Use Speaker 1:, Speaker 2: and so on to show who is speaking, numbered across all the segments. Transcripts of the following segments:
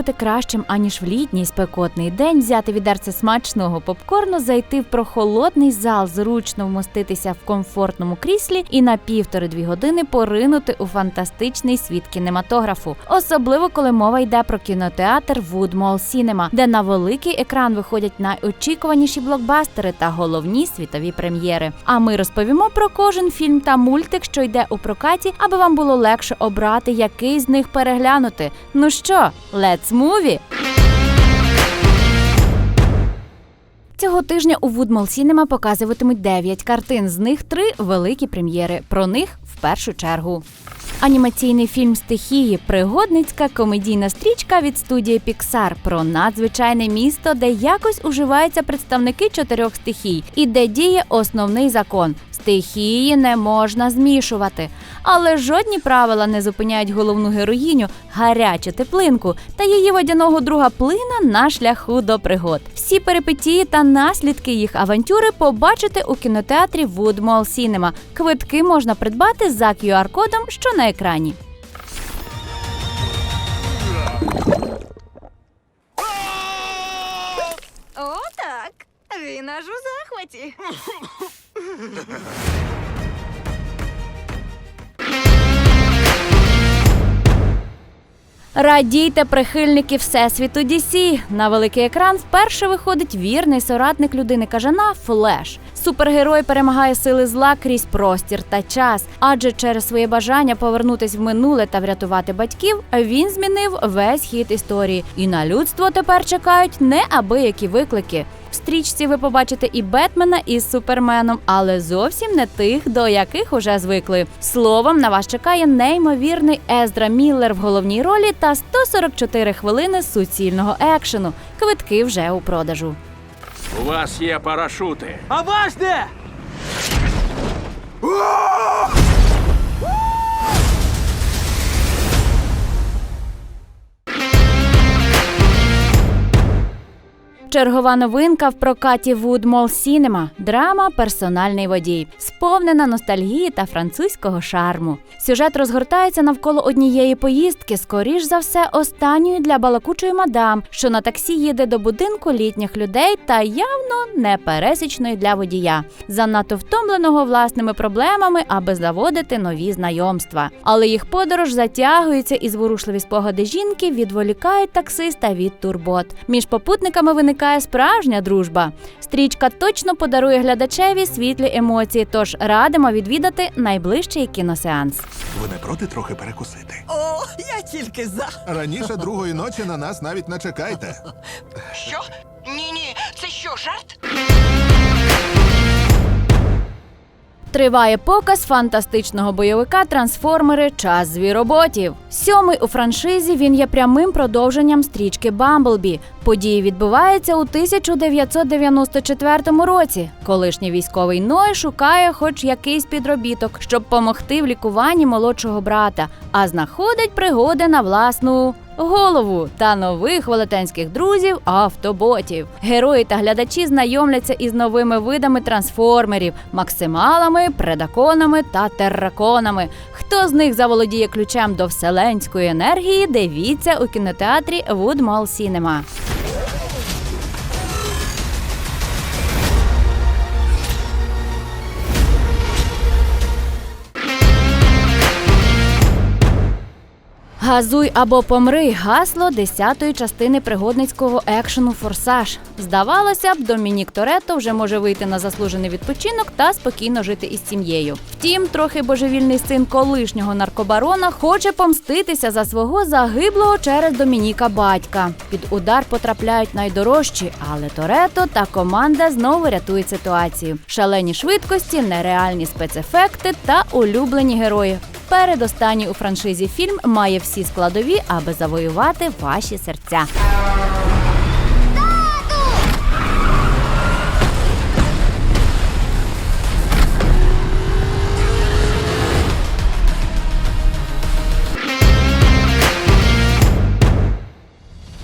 Speaker 1: бути кращим, аніж в літній спекотний день взяти відерце смачного попкорну, зайти в прохолодний зал, зручно вмоститися в комфортному кріслі і на півтори-дві години поринути у фантастичний світ кінематографу, особливо коли мова йде про кінотеатр Woodmall Cinema, де на великий екран виходять найочікуваніші блокбастери та головні світові прем'єри. А ми розповімо про кожен фільм та мультик, що йде у прокаті, аби вам було легше обрати, який з них переглянути. Ну що, let's movie! Цього тижня у Woodmall Cinema показуватимуть 9 картин, з них три великі прем'єри. Про них в першу чергу. Анімаційний фільм Стихії пригодницька комедійна стрічка від студії Pixar про надзвичайне місто, де якось уживаються представники чотирьох стихій, і де діє основний закон. Стихії не можна змішувати. Але жодні правила не зупиняють головну героїню гарячу теплинку та її водяного друга плина на шляху до пригод. Всі перипетії та наслідки їх авантюри побачите у кінотеатрі Woodmall Cinema. Квитки можна придбати за QR-кодом, що на екрані.
Speaker 2: О, так. Він аж у захваті.
Speaker 1: Радійте прихильники всесвіту DC! На великий екран вперше виходить вірний соратник людини кажана Флеш. Супергерой перемагає сили зла крізь простір та час, адже через своє бажання повернутись в минуле та врятувати батьків, він змінив весь хід історії. І на людство тепер чекають неабиякі виклики. Стрічці ви побачите і Бетмена із Суперменом, але зовсім не тих, до яких уже звикли. Словом, на вас чекає неймовірний Ездра Міллер в головній ролі та 144 хвилини суцільного екшену. Квитки вже у продажу.
Speaker 3: У вас є парашути.
Speaker 4: А ваш де?
Speaker 1: Чергова новинка в прокаті Woodmall Cinema – драма Персональний водій, сповнена ностальгії та французького шарму. Сюжет розгортається навколо однієї поїздки, скоріш за все, останньої для балакучої мадам, що на таксі їде до будинку літніх людей та явно непересічної для водія, занадто втомленого власними проблемами, аби заводити нові знайомства. Але їх подорож затягується і зворушливі спогади жінки відволікають таксиста від турбот. Між попутниками виникає справжня дружба. Стрічка точно подарує глядачеві світлі емоції, тож радимо відвідати найближчий кіносеанс.
Speaker 5: Ви не проти трохи перекусити?
Speaker 4: О, я тільки за.
Speaker 5: Раніше другої ночі на нас навіть не чекайте.
Speaker 6: Що? Ні, ні, це що, жарт?
Speaker 1: Триває показ фантастичного бойовика Трансформери Час звіроботів. Сьомий у франшизі він є прямим продовженням стрічки Бамблбі. Події відбуваються у 1994 році. Колишній військовий Ной шукає хоч якийсь підробіток, щоб помогти в лікуванні молодшого брата, а знаходить пригоди на власну. Голову та нових велетенських друзів автоботів. Герої та глядачі знайомляться із новими видами трансформерів, максималами, предаконами та терраконами. Хто з них заволодіє ключем до вселенської енергії? Дивіться у кінотеатрі Woodmall Cinema. Газуй або помри гасло 10-ї частини пригодницького екшену Форсаж. Здавалося б, Домінік Торетто вже може вийти на заслужений відпочинок та спокійно жити із сім'єю. Втім, трохи божевільний син колишнього наркобарона хоче помститися за свого загиблого через Домініка батька. Під удар потрапляють найдорожчі, але Торетто та команда знову рятують ситуацію. Шалені швидкості, нереальні спецефекти та улюблені герої. Передостанній у франшизі фільм має всі складові, аби завоювати ваші серця.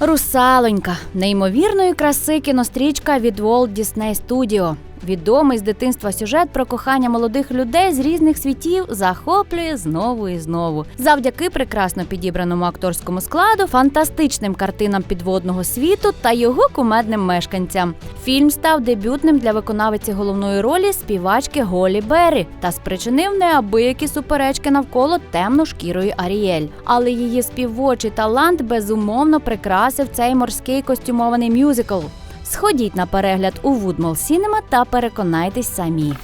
Speaker 1: Русалонька неймовірної краси кінострічка від Walt Disney Studio. Відомий з дитинства сюжет про кохання молодих людей з різних світів захоплює знову і знову. Завдяки прекрасно підібраному акторському складу, фантастичним картинам підводного світу та його кумедним мешканцям. Фільм став дебютним для виконавиці головної ролі співачки Голі Беррі та спричинив неабиякі суперечки навколо темношкірої Аріель. Але її співочий талант безумовно прикрасив цей морський костюмований мюзикл. Сходіть на перегляд у Woodmall Cinema та переконайтесь самі.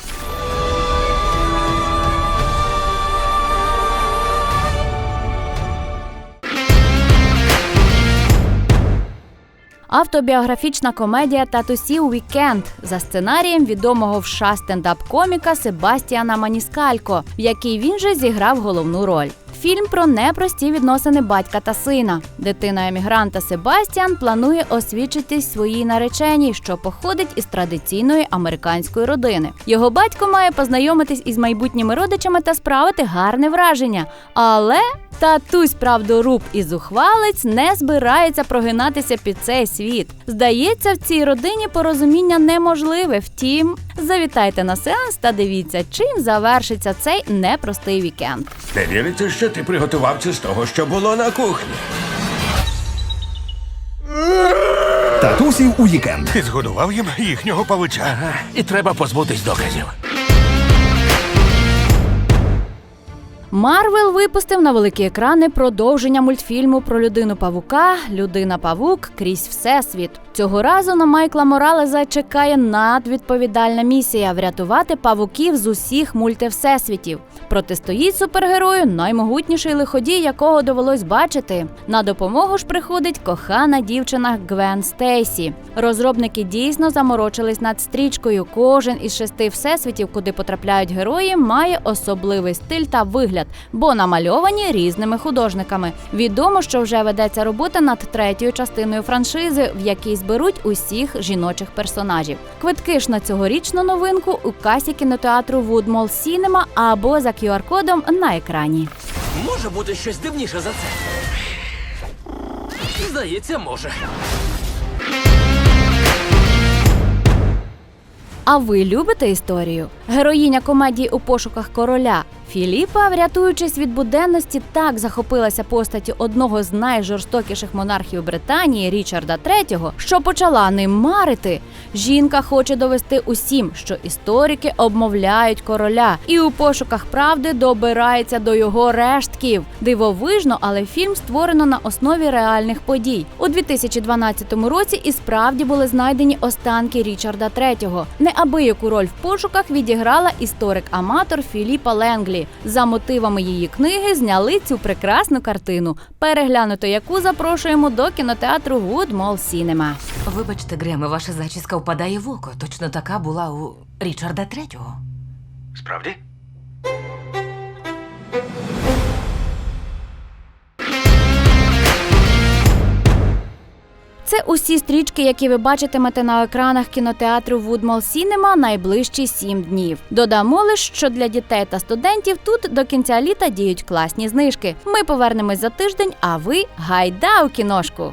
Speaker 1: Автобіографічна комедія Татусі Вікенд за сценарієм відомого в США стендап-коміка Себастіана Маніскалько, в якій він же зіграв головну роль. Фільм про непрості відносини батька та сина. Дитина емігранта Себастіан планує освідчитись своїй нареченій, що походить із традиційної американської родини. Його батько має познайомитись із майбутніми родичами та справити гарне враження. Але татусь правдоруб і зухвалець не збирається прогинатися під цей світ. Здається, в цій родині порозуміння неможливе. Втім, завітайте на сеанс та дивіться, чим завершиться цей непростий вікенд.
Speaker 7: Не віриться, що ти приготував це з того, що було на кухні.
Speaker 5: Татусів у вікенд.
Speaker 7: Ти згодував їм їхнього павича.
Speaker 3: Ага, і треба позбутись доказів.
Speaker 1: Марвел випустив на великі екрани продовження мультфільму про людину павука Людина Павук крізь всесвіт. Цього разу на Майкла Моралеза чекає надвідповідальна місія врятувати павуків з усіх мультивсесвітів. Протистоїть супергерою наймогутніший лиходій, якого довелось бачити. На допомогу ж приходить кохана дівчина Гвен Стейсі. Розробники дійсно заморочились над стрічкою. Кожен із шести всесвітів, куди потрапляють герої, має особливий стиль та вигляд, бо намальовані різними художниками. Відомо, що вже ведеться робота над третьою частиною франшизи, в якій зберуть усіх жіночих персонажів. Квитки ж на цьогорічну новинку у касі кінотеатру Woodmall Cinema або за QR-кодом на екрані.
Speaker 4: Може бути щось дивніше за це. Здається, може.
Speaker 1: А ви любите історію? Героїня комедії у пошуках короля Філіпа, врятуючись від буденності, так захопилася постаттю одного з найжорстокіших монархів Британії Річарда III, що почала ним марити. Жінка хоче довести усім, що історики обмовляють короля, і у пошуках правди добирається до його рештків. Дивовижно, але фільм створено на основі реальних подій. У 2012 році і справді були знайдені останки Річарда III. Неабияку роль в пошуках відіграла історик-аматор Філіпа Ленглі. За мотивами її книги зняли цю прекрасну картину, переглянути яку запрошуємо до кінотеатру Woodmall Cinema.
Speaker 8: Вибачте, Греме, ваша зачіска впадає в око. Точно така була у Річарда Третього.
Speaker 7: Справді?
Speaker 1: Це усі стрічки, які ви бачитимете на екранах кінотеатру Woodmall Cinema найближчі сім днів. Додамо лише, що для дітей та студентів тут до кінця літа діють класні знижки. Ми повернемось за тиждень, а ви гайда у кіношку!